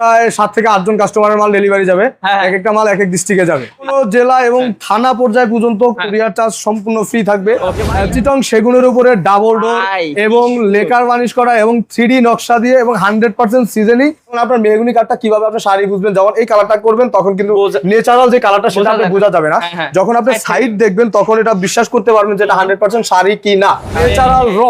প্রায় সাত থেকে আটজন কাস্টমারের মাল ডেলিভারি যাবে। হ্যাঁ। এক একটা মাল এক এক ডিস্ট্রিক্টে যাবে জেলা এবং থানা পর্যায় পর্যন্ত কুরিয়ার চার্জ সম্পূর্ণ ফ্রি থাকবে। চিটং সেগুনের উপরে ডাবল ডোর এবং লেকার বানিশ করা এবং থ্রি নকশা দিয়ে এবং হান্ড্রেড পার্সেন্ট সিজনিং আপনার মেহগুনি কাঠটা কীভাবে আপনার শাড়ি বুঝবেন যখন এই কালারটা করবেন তখন কিন্তু ন্যাচারাল যে কালারটা সেটা বোঝা আপনি যাবে। বোঝা যাবে না। হ্যাঁ, হ্যাঁ। যখন আপনি সাইড দেখবেন তখন এটা বিশ্বাস করতে পারবেন যে এটা হান্ড্রেড পার্সেন্ট শাড়ি কি না। ন্যাচারাল র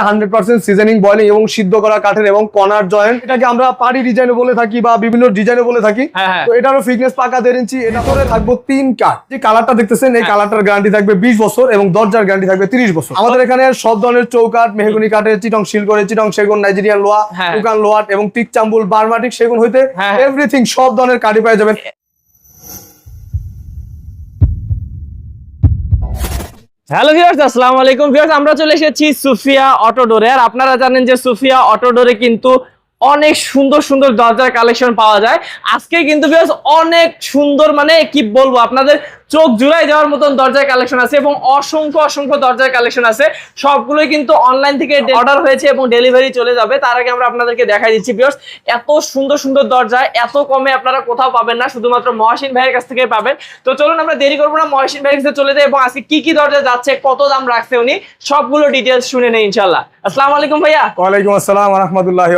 হান্ড্রেড পার্সেন্ট সিজনিং বয়লিং এবং সিদ্ধ করা কাঠের এবং কনার জয়েন্ট এটাকে আমরা পাড়ি ডিজাইনে বলে থাকি বা বিভিন্ন ডিজাইনে বলে থাকি হ্যাঁ, হ্যাঁ। তো এটারও ফিটনেস পাকা দেড় ইঞ্চি এটা করে থাকব তিন কাঠ যে কালারটা দেখতেছেন হ্যাঁ। এই কালারটার গ্যারান্টি থাকবে বিশ বছর এবং দরজার গ্যারান্টি থাকবে তিরিশ বছর আমাদের এখানে সব ধরনের চৌকাঠ মেহগুনি কাঠের চিটং শিল করে চিটং সেগুন নাইজেরিয়ান লোয়া হ্যাঁ। লোয়াট এবং টিক চাম্বুল বারমাটিক সেগুন হইতে হ্যাঁ। এভরিথিং সব ধরনের কাঠি পেয়ে যাবেন হ্যালো ভিউয়ার্স আসসালামু আলাইকুম ভিউয়ার্স আমরা চলে এসেছি সুফিয়া অটো ডোরে আর আপনারা জানেন যে সুফিয়া অটোডোরে কিন্তু অনেক সুন্দর সুন্দর দরজার কালেকশন পাওয়া যায়। আজকে কিন্তু অনেক সুন্দর মানে কি বলব, আপনাদের চোখ জুড়াই যাওয়ার মতন দরজার কালেকশন আছে এবং অসংখ্য অসংখ্য দরজার কালেকশন আছে। সবগুলোই কিন্তু অনলাইন থেকে অর্ডার হয়েছে এবং ডেলিভারি চলে যাবে। তার আগে আমরা আপনাদেরকে দেখাই দিচ্ছি ভিউয়ার্স এত সুন্দর সুন্দর দরজা এত কমে আপনারা কোথাও পাবেন না শুধুমাত্র মহাসিন ভাইয়ের কাছ থেকে পাবেন। তো চলুন আমরা দেরি করব না মহাসিন ভাইয়ের কাছে চলে যাই এবং আজকে কি কি দরজা যাচ্ছে কত দাম রাখছে উনি সবগুলো ডিটেলস শুনে নেই ইনশাল্লাহ আসসালামু আলাইকুম ভাইয়া। ওয়ালাইকুম আসসালাম রহমতুল্লাহি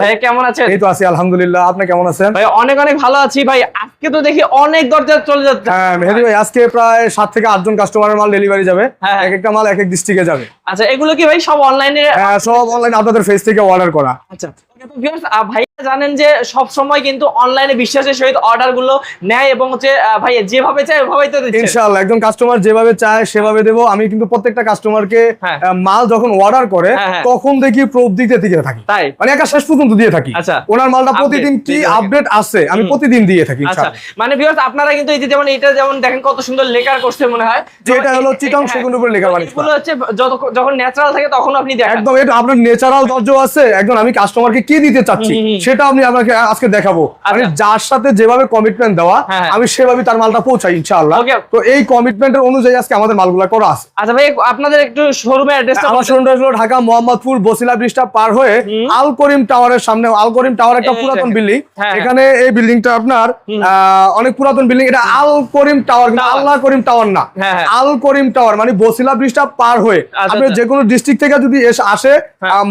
ভাইয়া কেমন আছেন? এই তো আছি আলহামদুলিল্লাহ। আপনি কেমন আছেন? ভাই অনেক অনেক ভালো আছি। ভাই আজকে তো দেখি অনেক দরজা চলে যাচ্ছে। হ্যাঁ আজকে প্রায় সাত থেকে আটজন কাস্টমারের মাল ডেলিভারি যাবে। হ্যাঁ, হ্যাঁ। এক একটা মাল এক এক ডিস্ট্রিক্টে যাবে। আচ্ছা এগুলো কি ভাই সব অনলাইনে হ্যাঁ, সব অনলাইন আপনাদের ফেস থেকে অর্ডার করা। আচ্ছা। Okay, জানেন যে সব সময় কিন্তু অনলাইনে বিশ্বাসের সহিত অর্ডারগুলো নেয় এবং হচ্ছে ভাইয়া যেভাবে চায় ওভাবেই তো দিচ্ছে। ইনশাআল্লাহ একজন কাস্টমার যেভাবে চায় সেভাবে দেবো। আমি কিন্তু প্রত্যেকটা কাস্টমারকে হ্যাঁ। মাল যখন অর্ডার করে হ্যাঁ, হ্যাঁ। তখন দেখি প্রুফ দিতে দিতে থাকি। তাই? মানে একা শেষ পর্যন্ত দিয়ে থাকি। আচ্ছা। ওনার মালটা প্রতিদিন কি আপডেট আসছে আমি প্রতিদিন দিয়ে থাকি আচ্ছা। মানে ভিউয়ার্স আপনারা কিন্তু এই যে যেমন এটা যেমন দেখেন কত সুন্দর লেকার করছে মনে হয়। যে এটা হলো চিটং সেগুন উপরে লেখা বানিশ এগুলো হচ্ছে যখন ন্যাচারাল থাকে তখন আপনি দেখেন। একদম এটা আপনার ন্যাচারাল দরজা আছে একদম আমি কাস্টমারকে কি দিতে চাচ্ছি। সেটা আমি আপনাকে আজকে দেখাবো মানে যার সাথে যেভাবে কমিটমেন্ট দেওয়া হ্যাঁ, হ্যাঁ। আমি সেভাবে তার মালটা পৌঁছাই ইনশাআল্লাহ। তো এই কমিটমেন্টের অনুযায়ী আজকে আমাদের মালগুলা করা আছে। আচ্ছা ভাই আপনাদের একটু শোরুমের অ্যাড্রেসটা আমার শোরুমটা হলো ঢাকা মোহাম্মদপুর বসিলা ব্রিজটা পার হয়ে আল করিম টাওয়ারের সামনে আল করিম টাওয়ার একটা পুরাতন বিল্ডিং হ্যাঁ। এখানে এই বিল্ডিংটা আপনার অনেক পুরাতন বিল্ডিং এটা আল করিম টাওয়ার কিন্তু আল্লাহ করিম টাওয়ার না। আল করিম টাওয়ার মানে বসিলা ব্রিজটা পার হয়ে। আচ্ছা, আপনি আচ্ছা। যে কোনো ডিস্ট্রিক্ট থেকে যদি এসে আসে।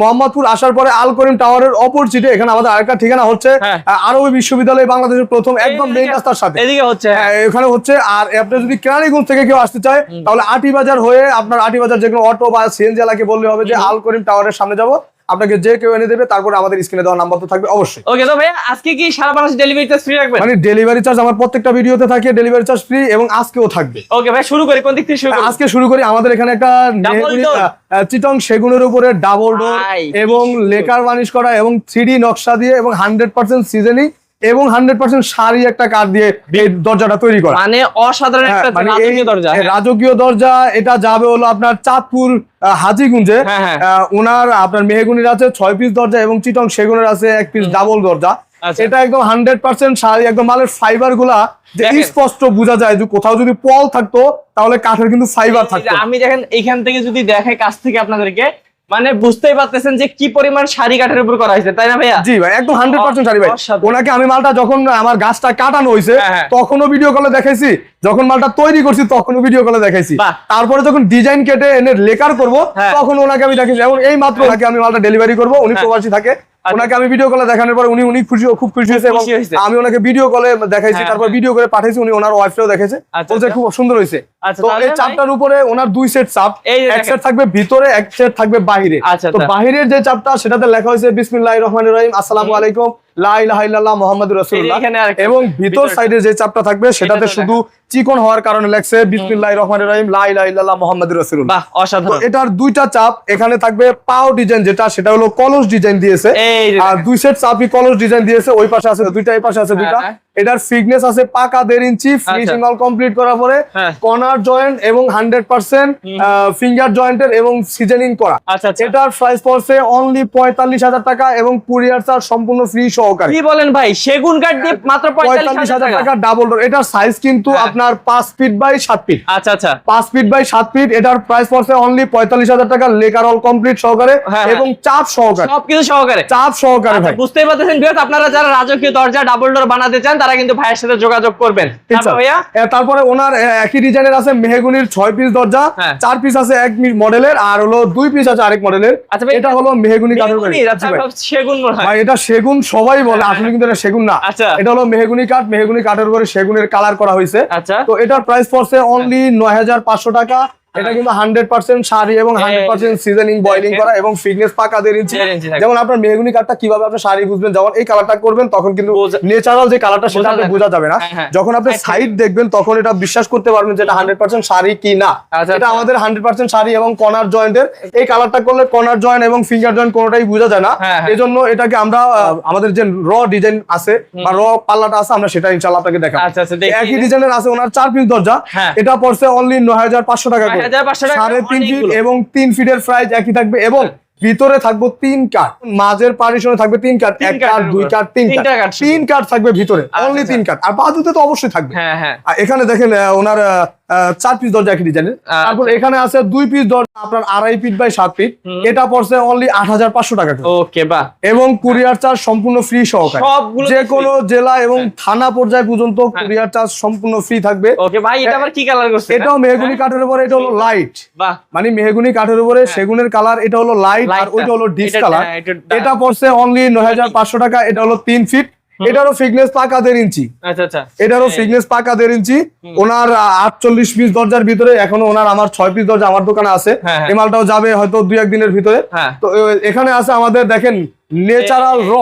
মোহাম্মদপুর আসার পরে আল করিম টাওয়ারের অপোজিটে এখানে আমাদের আরেকটা ঠিকানা হচ্ছে হ্যাঁ। আরবি বিশ্ববিদ্যালয় বাংলাদেশের প্রথম একদম মেইন রাস্তার সাথে। এদিকে হচ্ছে। হ্যাঁ, এখানে হচ্ছে আর আপনি যদি কেরানীগঞ্জ থেকে কেউ আসতে চায় তাহলে আটি বাজার হয়ে আপনার আটি বাজার যেগুলো কোনো অটো বা সিএনজি এলাকে বললে হবে যে আল করিম টাওয়ারের সামনে যাব। আপনাকে যে কেউ এনে দেবে তারপরে আমাদের স্ক্রিনে দেওয়া নাম্বার তো থাকবে অবশ্যই। ওকে তো ভাইয়া আজকে কি সারা বাংলাদেশ ডেলিভারি চার্জ ফ্রি রাখবেন? মানে ডেলিভারি চার্জ আমার প্রত্যেকটা ভিডিওতে থাকে ডেলিভারি চার্জ ফ্রি এবং আজকেও থাকবে। ওকে ভাই শুরু করি কোন দিক থেকে শুরু করি? আজকে শুরু করি আমাদের এখানে একটা চিটং সেগুনের উপরে ডাবল ডোর এবং। লেকার বানিশ করা এবং থ্রি নকশা দিয়ে এবং হান্ড্রেড পার্সেন্ট সিজনিং এবং হান্ড্রেড পার্সেন্ট সারি একটা কাঠ দিয়ে এই দরজাটা তৈরি করা। মানে অসাধারণ হ্যাঁ, একটা মানে রাজকীয় দরজা। রাজকীয় দরজা এটা যাবে হলো আপনার চাঁদপুর হাজীগুঞ্জে। হ্যাঁ, হ্যাঁ। ওনার আপনার মেহগুনির আছে ছয় পিস দরজা এবং চিটং সেগুনের আছে এক পিস ডাবল দরজা। আচ্ছা। এটা একদম হান্ড্রেড পার্সেন্ট শাড়ি একদম মালের ফাইবারগুলা যে স্পষ্ট বোঝা যায় যে কোথাও যদি পল থাকতো তাহলে কাঠের কিন্তু ফাইবার থাকতো। আমি দেখেন এখান থেকে যদি দেখে কাছ থেকে আপনাদেরকে মানে বুঝতেই পারতেছেন যে কি পরিমাণ শাড়ি কাঠের উপর করা হয়েছে তাই না ভাইয়া? জি ভাই একদম হান্ড্রেড পার্সেন্ট শাড়ি ভাই। ওনাকে আমি মালটা যখন আমার গাছটা কাটানো হয়েছে হ্যাঁ, হ্যাঁ। তখনও ভিডিও কলে দেখাইছি। যখন মালটা তৈরি করছি তখন ভিডিও কলে দেখাইছি তারপরে যখন ডিজাইন কেটে এনে লেকার করব হ্যাঁ। তখন ওনাকে আমি দেখাইছি এবং এই মাত্র ওনাকে আমি মালটা ডেলিভারি করব উনি হ্যাঁ। প্রবাসী থাকে আচ্ছা। ওনাকে আমি ভিডিও কলে দেখানোর পর উনি উনি খুশি খুব খুশি হয়েছে এবং আমি ওনাকে ভিডিও কলে দেখাইছি হ্যাঁ, তারপর হ্যাঁ। ভিডিও করে পাঠাইছি উনি ওনার ওয়াইফকেও দেখেছে আচ্ছা, বলছে আচ্ছা। খুব সুন্দর হয়েছে তো এই চাপটার উপরে ওনার দুই সেট চাপ এই এক। সেট থাকবে ভিতরে এক সেট থাকবে বাইরে আচ্ছা, তো। বাহিরের যে চাপটা সেটাতে লেখা হয়েছে বিসমিল্লাহির রহমানির রহিম আসসালামু আলাইকুম এবং ভিতর সাইডে যে চাপটা থাকবে সেটাতে শুধু চিকন হওয়ার কারণে রহমান রহিম এটার দুইটা চাপ এখানে থাকবে পাও ডিজাইন যেটা সেটা হলো কলস ডিজাইন দিয়েছে। আর দুই সেট চাপই কলস ডিজাইন দিয়েছে ওই পাশে আছে দুইটা এই পাশে আছে দুইটা। হ্যাঁ। এটার ফিটনেস আছে পাকা দেড় ইঞ্চি ফিনিশিং অল কমপ্লিট করার পরে হ্যাঁ। কর্নার জয়েন্ট এবং হান্ড্রেড পার্সেন্ট ফিঙ্গার জয়েন্টের এবং সিজনিং করা। আচ্ছা আচ্ছা। এটার প্রাইস পড়ছে অনলি পঁয়তাল্লিশ হাজার টাকা এবং কুরিয়ার চার্জ সম্পূর্ণ ফ্রি সহকারে। কি বলেন ভাই? সেগুন কাঠ দিয়ে মাত্র পঁয়তাল্লিশ হাজার টাকা। ডাবল ডোর এটার সাইজ কিন্তু হ্যাঁ। আপনার পাঁচ ফিট বাই সাত ফিট আচ্ছা আচ্ছা। পাঁচ ফিট বাই সাত ফিট এটার প্রাইস পড়ছে অনলি পঁয়তাল্লিশ হাজার টাকা। লেকার অল কমপ্লিট সহকারে হ্যাঁ, হ্যাঁ। এবং চাপ সহকারে। সবকিছু সহকারে। চাপ সহকারে আচ্ছা, ভাই। বুঝতেই পারতেছেন আপনারা যারা রাজকীয় দরজা ডাবল ডোর বানাতে চান তারা কিন্তু ভাইয়ের সাথে যোগাযোগ করবেন। ভাইয়া? তারপরে ওনার একই ডিজাইনের আছে মেহগুনির ছয় পিস দরজা হ্যাঁ। চার পিস আছে এক মডেলের আর হলো দুই পিস আছে আরেক মডেলের আচ্ছা এটা হলো মেহগুনি কাঠের আচ্ছা। সেগুন ভাই এটা সেগুন সবাই বলে আসলে কিন্তু এটা সেগুন না। আচ্ছা। এটা হলো মেহগুনি কাঠ মেহগুনি কাঠের উপরে সেগুনের কালার করা হয়েছে। তো এটার প্রাইস পড়ছে অনলি নয় হাজার পাঁচশো টাকা। এটা কিন্তু হান্ড্রেড পার্সেন্ট শাড়ি এবং হান্ড্রেড পার্সেন্ট সিজনিং বয়লিং করা এবং ফিটনেস পাকা দেড় ইঞ্চি। যেমন আপনার মেহগুনি কাঠটা কীভাবে আপনার শাড়ি বুঝবেন এই কালারটা করবেন তখন কিন্তু ন্যাচারাল যে কালারটা সেটা আপনি বোঝা যাবে না হ্যাঁ, হ্যাঁ। যখন আপনি আচ্ছা। সাইড দেখবেন তখন এটা বিশ্বাস করতে পারবেন যে এটা হান্ড্রেড পার্সেন্ট শাড়ি কি না আচ্ছা, এটা আচ্ছা। আমাদের হান্ড্রেড পার্সেন্ট শাড়ি এবং কর্নার জয়েন্টের এই কালারটা করলে কর্নার জয়েন্ট এবং ফিঙ্গার জয়েন্ট কোনোটাই বোঝা যায় না হ্যাঁ, হ্যাঁ। এই জন্য এটাকে আমরা আমাদের যে র ডিজাইন আছে বা র পাল্লাটা আছে আমরা সেটা ইনশাল্লাহ আপনাকে দেখাবো আচ্ছা, আচ্ছা, দেখি। একই ডিজাইনের আছে ওনার চার পিস দরজা হ্যাঁ। এটা পড়ছে অনলি নয় হাজার পাঁচশো টাকা করে 9,500 টাকা সাড়ে তিন ফিট এবং তিন ফিটের প্রাইস একই থাকবে এবং ভিতরে থাকব তিন কাঠ মাঝের পারিশনে থাকবে তিন কাঠ এক কাঠ দুই। কাঠ তিন কাঠ তিন কাঠ থাকবে ভিতরে। অনলি আচ্ছা। তিন কাঠ আর বাদুতে তো অবশ্যই থাকবে। হ্যাঁ হ্যাঁ। আর এখানে দেখেন ওনার চার পিস দরজা একই ডিজাইনের আচ্ছা। তারপর এখানে আছে দুই পিস দরজা আপনার আড়াই ফিট বাই সাত ফিট এটা পড়ছে অনলি আট হাজার পাঁচশো টাকা ওকে এবং কুরিয়ার চার্জ সম্পূর্ণ ফ্রি সহকারে। যে কোনো জেলা এবং থানা পর্যায় পর্যন্ত কুরিয়ার চার্জ সম্পূর্ণ ফ্রি থাকবে। ওকে ভাই এটা আবার কি কালার করছে? এটাও মেহগুনি কাঠের উপরে এটা হলো লাইট মানে মেহগুনি কাঠের উপরে সেগুনের কালার এটা হলো লাইট আর। ওইটা হলো ডিস কালার হ্যাঁ, এটা- এটা পড়ছে অনলি নয় হাজার পাঁচশো টাকা এটা হলো তিন ফিট এটারও ফিটনেস পাকা দেড় ইঞ্চি। আচ্ছা আচ্ছা। এটারও ফিটনেস পাকা দেড় ইঞ্চি। ওনার আটচল্লিশ পিস দরজার ভিতরে এখনও ওনার আমার ছয় পিস দরজা আমার দোকানে আছে। হ্যাঁ, হ্যাঁ। এই মালটাও যাবে হয়তো দুই একদিনের ভিতরে। হ্যাঁ। তো এখানে আছে আমাদের দেখেন নেচারাল র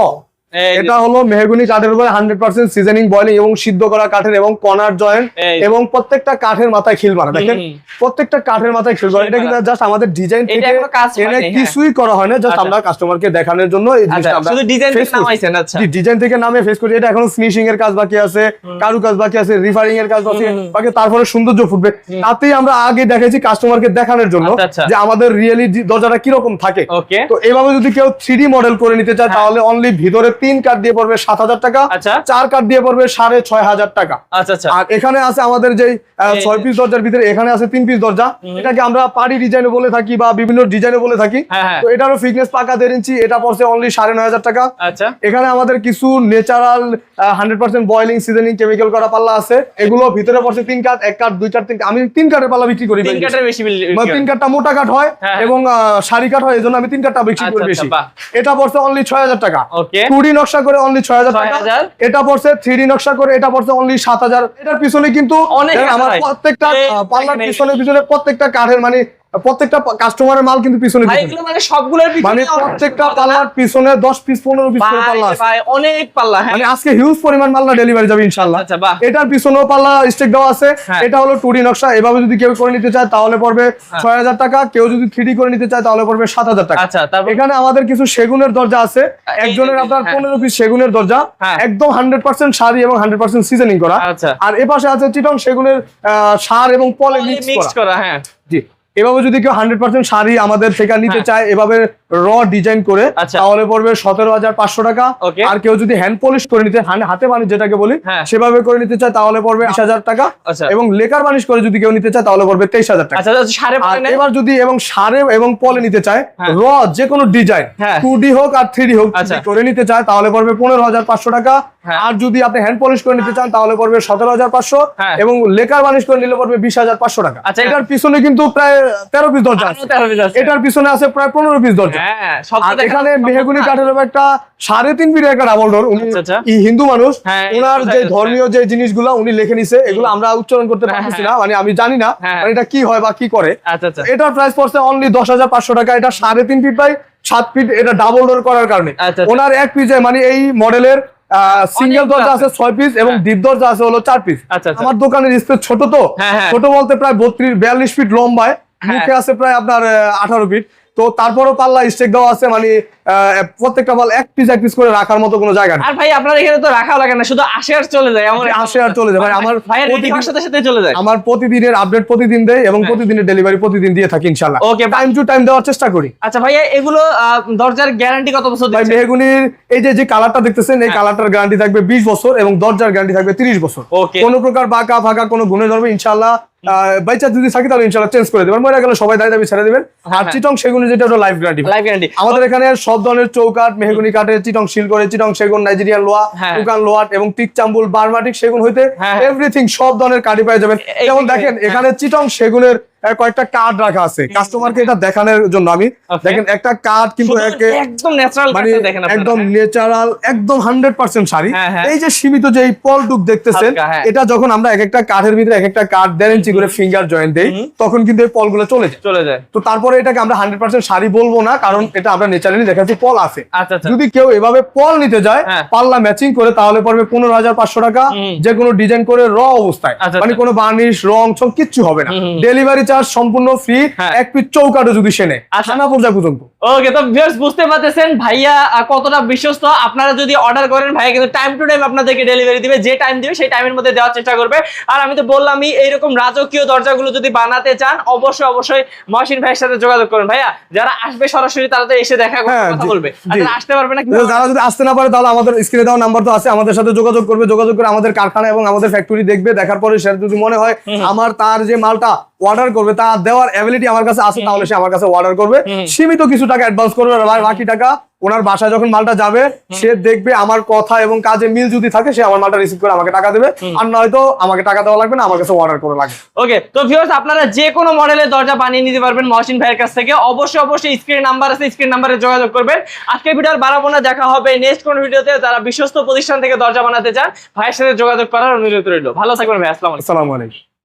এটা হলো মেহগুনি কাঠের উপরে হান্ড্রেড পার্সেন্ট সিজনিং বয়লিং এবং সিদ্ধ করা কাঠের এবং কর্নার জয়েন্ট এবং প্রত্যেকটা কাঠের মাথায় খিল মারা দেখেন? প্রত্যেকটা কাঠের মাথায় খিল করা এটা কিন্তু জাস্ট আমাদের ডিজাইন থেকে এনে হ্যাঁ। কিছুই করা হয় না জাস্ট। আমরা কাস্টমারকে দেখানোর জন্য এই আচ্ছা জিনিসটা আমরা শুধু ডিজাইন করছি। নামাইছেন আচ্ছা। ডিজাইন থেকে নামে ফেস করি এটা এখনও ফিনিশিং এর কাজ বাকি আছে কারু কাজ বাকি আছে রিফারিং এর কাজ বাকি বাকি তারপরে সৌন্দর্য ফুটবে। তাতেই আমরা আগে দেখেছি কাস্টমারকে দেখানোর জন্য আচ্ছা, আচ্ছা। যে আমাদের রিয়েলি দরজাটা কীরকম থাকে। ওকে তো এভাবে যদি কেউ থ্রি মডেল করে নিতে চায় তাহলে অনলি ভিতরে তিন কাঠ দিয়ে পড়বে সাত হাজার টাকা আচ্ছা। চার কাঠ দিয়ে পড়বে সাড়ে ছয় হাজার টাকা। আচ্ছা আচ্ছা। আর এখানে আছে আমাদের যে ছয় পিস দরজার ভিতরে এখানে আছে তিন পিস দরজা। এটাকে আমরা পাড়ি ডিজাইনে বলে থাকি বা বিভিন্ন ডিজাইনে বলে থাকি। হ্যাঁ, হ্যাঁ। তো এটারও ফিটনেস পাকা দেড় ইঞ্চি এটা পড়ছে অনলি সাড়ে নয় হাজার টাকা। এখানে আমাদের কিছু natural hundred percent boiling seasoning chemical করা পাল্লা আছে। এগুলো ভিতরে পড়ছে তিন কাঠ এক কাঠ দুই কাঠ তিন আমি তিন কাঠের পাল্লা বিক্রি করি তিন বিল- মানে কাঠটা মোটা কাঠ হয় হ্যাঁ। এবং সারি কাঠ হয় এই জন্য আমি তিন কাঠটা বিক্রি করি বেশি। এটা পড়ছে অনলি ছয় হাজার টাকা। ওকে টু ডি নকশা করে অনলি ছয় হাজার টাকা। এটা পড়ছে থ্রি ডি নকশা করে এটা পড়ছে অনলি সাত হাজার। এটার পিছনে কিন্তু অনেক আমার প্রত্যেকটা পার্লার পাল্লার পিছনে পিছনে প্রত্যেকটা কাঠের মানে প্রত্যেকটা কাস্টমারের মাল কিন্তু পিছনে মানে সবগুলোর পিছনে মানে প্রত্যেকটা পাল্লার পিছনে দশ পিস পনেরো পিস করে পাল্লা আছে। ভাই অনেক পাল্লা হ্যাঁ। মানে আজকে হিউজ পরিমাণ মাল্লা ডেলিভারি যাবে ইনশাল্লাহ আচ্ছা, বাহ। এটার পিছনেও পাল্লা স্টেক দেওয়া আছে। হ্যাঁ। এটা হলো টুডি নকশা। এভাবে যদি কেউ করে নিতে চায় তাহলে পড়বে ছয় হাজার টাকা। কেউ যদি থ্রি করে নিতে চায় তাহলে পড়বে সাত হাজার টাকা। আচ্ছা এখানে আমাদের কিছু সেগুনের দরজা আছে। একজনের আপনার হ্যাঁ। পনেরো পিস সেগুনের দরজা। হ্যাঁ। একদম হান্ড্রেড পার্সেন্ট শাড়ি এবং হান্ড্রেড পার্সেন্ট সিজনিং করা। আচ্ছা। আর এপাশে আছে চিটং সেগুনের আহ, সার এবং পলে মিক্স করা। করা হ্যাঁ। জি। এভাবে যদি কেউ হান্ড্রেড পার্সেন্ট শাড়ি আমাদের থেকে নিতে হ্যাঁ। চায় এভাবে র ডিজাইন করে আচ্ছা। তাহলে পড়বে সতেরো হাজার পাঁচশো টাকা আর কেউ যদি হ্যান্ড পলিশ করে নিতে হাতে বানিশ যেটাকে বলি হ্যাঁ। সেভাবে করে নিতে চায় তাহলে পড়বে বিশ হাজার টাকা আচ্ছা। এবং লেকার বানিশ করে যদি কেউ নিতে চায় তাহলে পড়বে তেইশ হাজার টাকা আচ্ছা আচ্ছা? এবার যদি এবং সারে এবং পলে নিতে চায়। র যে কোনো ডিজাইন। টু ডি হোক আর থ্রি ডি হোক আচ্ছা। করে নিতে চায় তাহলে পড়বে পনেরো হাজার পাঁচশো টাকা। আর যদি আপনি হ্যান্ড পলিশ করে নিতে চান তাহলে পড়বে সতেরো হাজার পাঁচশো হ্যাঁ। এবং লেকার বানিশ করে নিলে পড়বে বিশ হাজার পাঁচশো টাকা আচ্ছা। এটার পিছনে কিন্তু প্রায় তেরো পিস দরজা। এটার পিছনে আছে প্রায় পনেরো পিস দরজা হ্যাঁ এখানে মেহগুনি কাঠের একটা সাড়ে তিন ফিটের একটা ডাবল ডোর উনি আচ্ছা, আচ্ছা। হিন্দু মানুষ হ্যাঁ, ওনার যে ধর্মীয় যে জিনিসগুলো উনি লিখে নিছে এগুলো আমরা উচ্চারণ করতে হ্যাঁ, পারতেছি হ্যাঁ। না মানে আমি জানি না হ্যাঁ। মানে এটা কি হয় বা কি করে আচ্ছা এটার প্রাইস পড়ছে অনলি দশ হাজার পাঁচশো টাকা এটা সাড়ে তিন ফিট বাই সাত ফিট এটা ডাবল ডোর করার কারণে। ওনার এক পিসে মানে এই মডেলের সিঙ্গেল দরজা আছে। ছয় পিস এবং দ্বীপ ডিপ দরজা আছে হলো চার পিস আচ্ছা, আচ্ছা। আমার দোকানের স্পেস ছোট তো হ্যাঁ, হ্যাঁ। ছোট বলতে প্রায় বত্রিশ বিয়াল্লিশ ফিট লম্বায় হ্যাঁ। মুখে আছে প্রায় আপনার আঠারো ফিট তো তারপরও পাল্লা স্টেক দেওয়া আছে মানে প্রত্যেকটা মাল এক পিস এক পিস করে রাখার মতো কোনো জায়গা আর ভাই আপনার এখানে তো রাখা লাগে না শুধু আসে আর চলে যায় এমন আসে আর চলে যায়। ভাই আমার ভাইয়ের প্রতিদিন- সাথে সাথে চলে যায়। আমার প্রতিদিনের আপডেট প্রতিদিন দেয় এবং হ্যাঁ। প্রতিদিনের ডেলিভারি প্রতিদিন দিয়ে থাকি ইনশাল্লাহ ওকে টাইম টু টাইম দেওয়ার চেষ্টা করি। আচ্ছা ভাইয়া এগুলো দরজার গ্যারান্টি কত বছর ভাই মেহগুনির এই যে যে কালারটা দেখতেছেন এই হ্যাঁ। কালারটার গ্যারান্টি থাকবে বিশ বছর এবং দরজার গ্যারান্টি থাকবে তিরিশ বছর। ওকে কোনো প্রকার বাঁকা ফাঁকা কোনো গুণে ধরবে ইনশাল্লাহ বাইচা যদি থাকি তাহলে ইনশাল্লাহ চেঞ্জ করে দেবেন মরে গেলে সবাই দায় দাবি ছেড়ে দেবেন আর হ্যাঁ। চিটং সেগুন যেটা হলো লাইফ গ্যারান্টি লাইফ গ্যারান্টি আমাদের এখানে সব ধরনের চৌকাঠ মেহগুনি কাঠে চিটং শিল করে চিটং সেগুন নাইজেরিয়ান লোয়া হ্যাঁ। টুকান লোয়াট এবং টিক চাম্বুল বার্মাটিক সেগুন হইতে হ্যাঁ। এভরিথিং সব ধরনের কাঠি পেয়ে যাবেন যেমন দেখেন হ্যাঁ। এখানে চিটং সেগুনের কয়েকটা কার্ড রাখা আছে। কাস্টমারকে এটা দেখানোর জন্য আমি। দেখেন একটা কার্ড কিন্তু একদম ন্যাচারাল মানে দেখেন একদম ন্যাচারাল একদম হান্ড্রেড পার্সেন্ট শাড়ি। হ্যাঁ, হ্যাঁ। এই যে সীমিত যে এই পলটুক দেখতেছেন হ্যাঁ। এটা যখন আমরা এক একটা কাঠের ভিতরে এক একটা কাঠ দেড় ইঞ্চি করে ফিঙ্গার জয়েন্ট দেই তখন কিন্তু এই পলগুলো চলে যায়। চলে যায়। তো তারপরে এটাকে আমরা হান্ড্রেড পার্সেন্ট শাড়ি বলব না কারণ এটা আমরা ন্যাচারালি দেখাচ্ছি পল আছে। আচ্ছা আচ্ছা। যদি কেউ এভাবে পল নিতে যায়। পাল্লা ম্যাচিং করে তাহলে পড়বে পনেরো হাজার পাঁচশো টাকা। যে কোনো ডিজাইন করে র অবস্থায়। আচ্ছা, মানে। কোনো বার্নিশ রং ছং কিচ্ছু হবে না। ডেলিভারি চার্জ সম্পূর্ণ ফ্রি হ্যাঁ। এক পিস চৌকাটও যদি সে নেয় আচ্ছা। পর্যন্ত ওকে তো ভিউয়ার্স বুঝতে পারতেছেন ভাইয়া কতটা বিশ্বস্ত। আপনারা যদি অর্ডার করেন ভাইয়া কিন্তু টাইম টু টাইম আপনাদেরকে ডেলিভারি দিবে। যে টাইম দিবে সেই টাইমের মধ্যে দেওয়ার চেষ্টা করবে। আর আমি তো বললামই এইরকম রাজকীয় দরজাগুলো যদি বানাতে চান অবশ্যই অবশ্যই মহসিন ভাইয়ের সাথে যোগাযোগ করুন ভাইয়া। যারা আসবে সরাসরি তারা তো এসে দেখা হ্যাঁ, কথা বলবে। আসতে পারবে না যারা যদি আসতে না পারে তাহলে আমাদের স্ক্রিনে দেওয়া নাম্বার তো আছে। আমাদের সাথে যোগাযোগ করবে যোগাযোগ করে আমাদের কারখানা এবং আমাদের ফ্যাক্টরি দেখবে দেখার পরে সেটা যদি মনে হয় আমার তার যে মালটা অর্ডার করবে তা দেওয়ার অ্যাবিলিটি আমার কাছে আছে তাহলে সে আমার কাছে অর্ডার করবে। সীমিত কিছু টাকা অ্যাডভান্স করবে আর বাকি টাকা ওনার বাসায় যখন মালটা যাবে সে দেখবে আমার কথা এবং কাজে মিল যদি থাকে সে আমার মালটা রিসিভ করে আমাকে টাকা দেবে। আর নয়তো আমাকে টাকা দেওয়া লাগবে না আমার কাছে অর্ডার করে লাগবে। ওকে তো ভিউয়ার্স আপনারা যে কোনো মডেলের দরজা বানিয়ে নিতে পারবেন মহসিন ভাইয়ের কাছ থেকে। অবশ্যই অবশ্যই স্ক্রিন নাম্বার আছে স্ক্রিন নাম্বারে যোগাযোগ করবেন। আজকে ভিডিও আর বাড়াবো না দেখা হবে নেক্সট কোন ভিডিওতে যারা বিশ্বস্ত প্রতিষ্ঠান থেকে দরজা বানাতে চান ভাইয়ের সাথে যোগাযোগ করার অনুরোধ রইল। ভালো থাকবেন ভাই আসসালামু আলাইকুম।